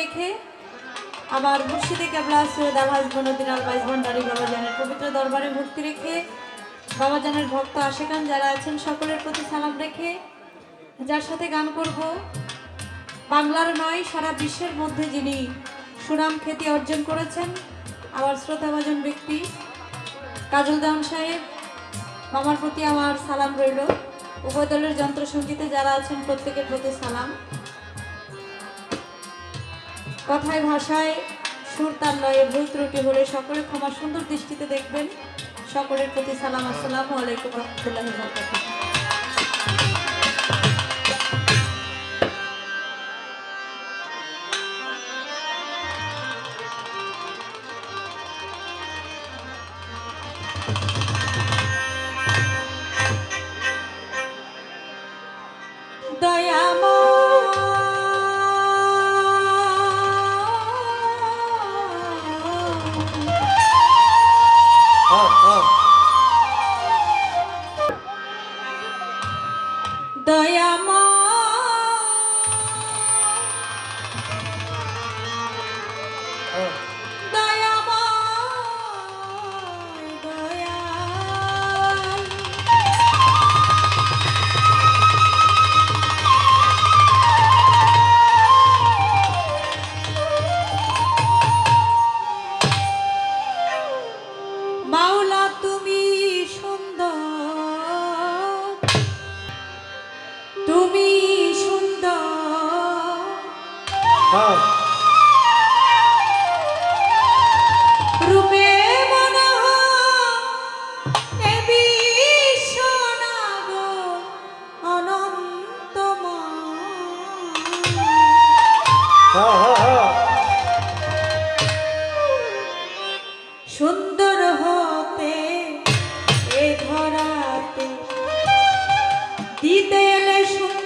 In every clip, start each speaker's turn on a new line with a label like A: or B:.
A: রেখে আমার মুর্শিদে কেবলা সৈয়দ আলহাজ বনুদ্দিন আল বাইজ ভণ্ডারী বাবাজানের পবিত্র দরবারে ভক্তি রেখে বাবাজানের ভক্ত আশেকান যারা আছেন সকলের প্রতি সালাম রেখে যার সাথে গান করব। বাংলার নয়, সারা বিশ্বের মধ্যে যিনি সুনাম, খ্যাতি অর্জন করেছেন, আমার শ্রোতাভাজন ব্যক্তি কাজল দেওয়ান সাহেব, মামার প্রতি আমার সালাম রইল। উভয় দলের যন্ত্রসঙ্গীতে যারা আছেন প্রত্যেকের প্রতি সালাম। কথায় ভাষায় সুর তার লয়ে ভুল ত্রুটি হলে সকলে ক্ষমা সুন্দর দৃষ্টিতে দেখবেন। সকলের প্রতি সালাম আসসালাম আলাইকুম রহমতুল্লাহ রূপে সুন্দর হতে এ ধরাতে দিতে এলে সুন্দর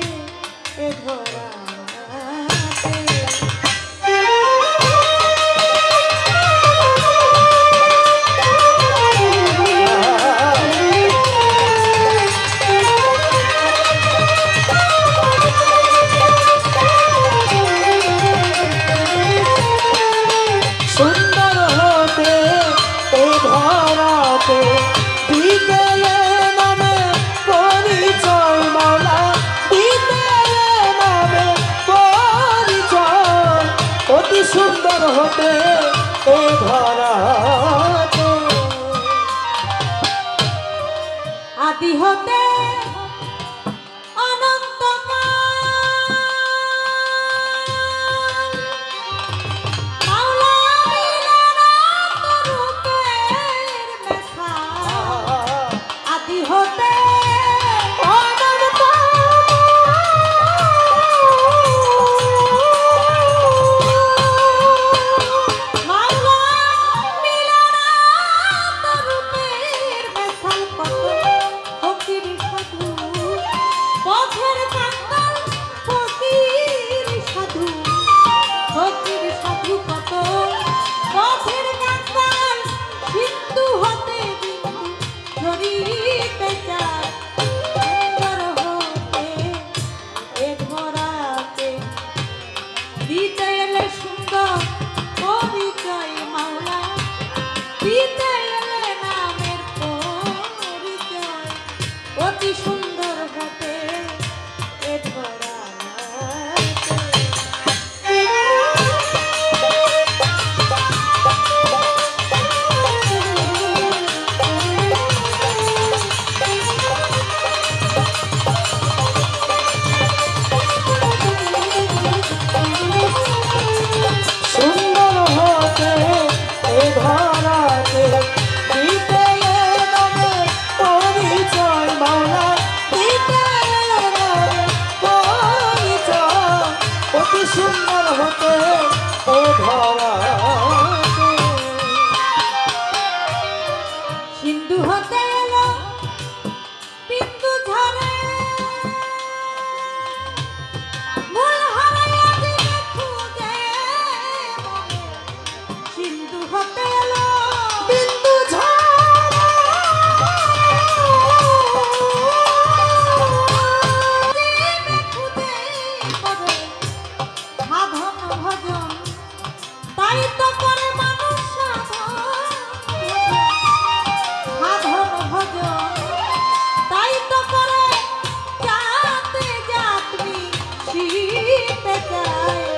A: হতে
B: এই ধরাতে হতে
A: ও ধরা तकाया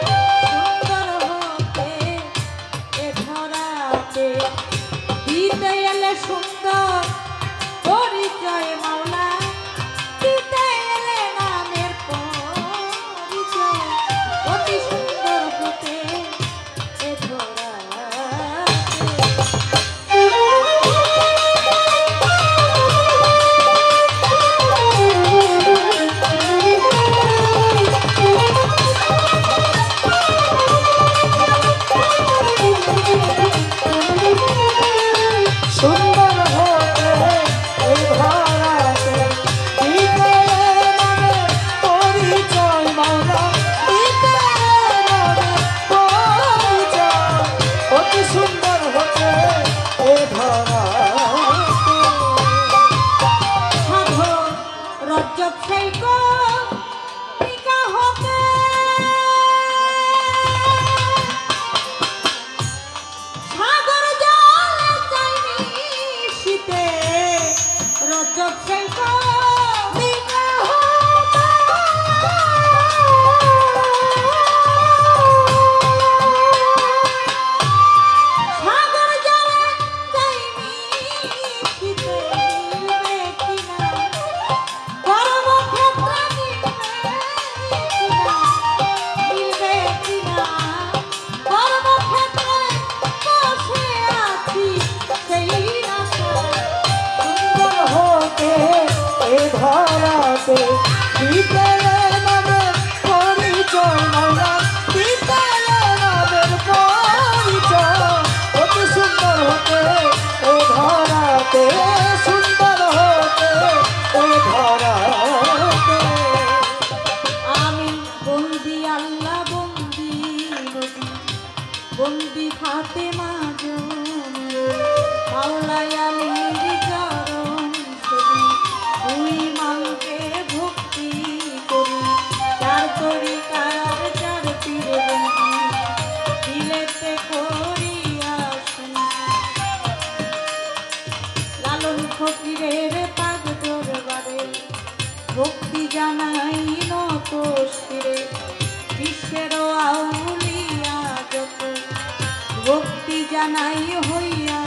A: জানাই হইয়া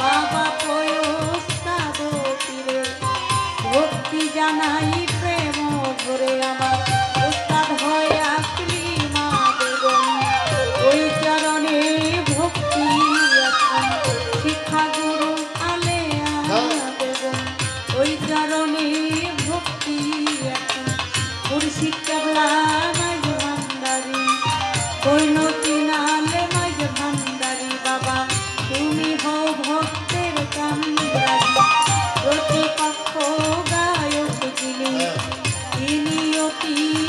A: বাবা প্রয়োগ ভক্তি জানাই প্রেম ধরে আমার। feet.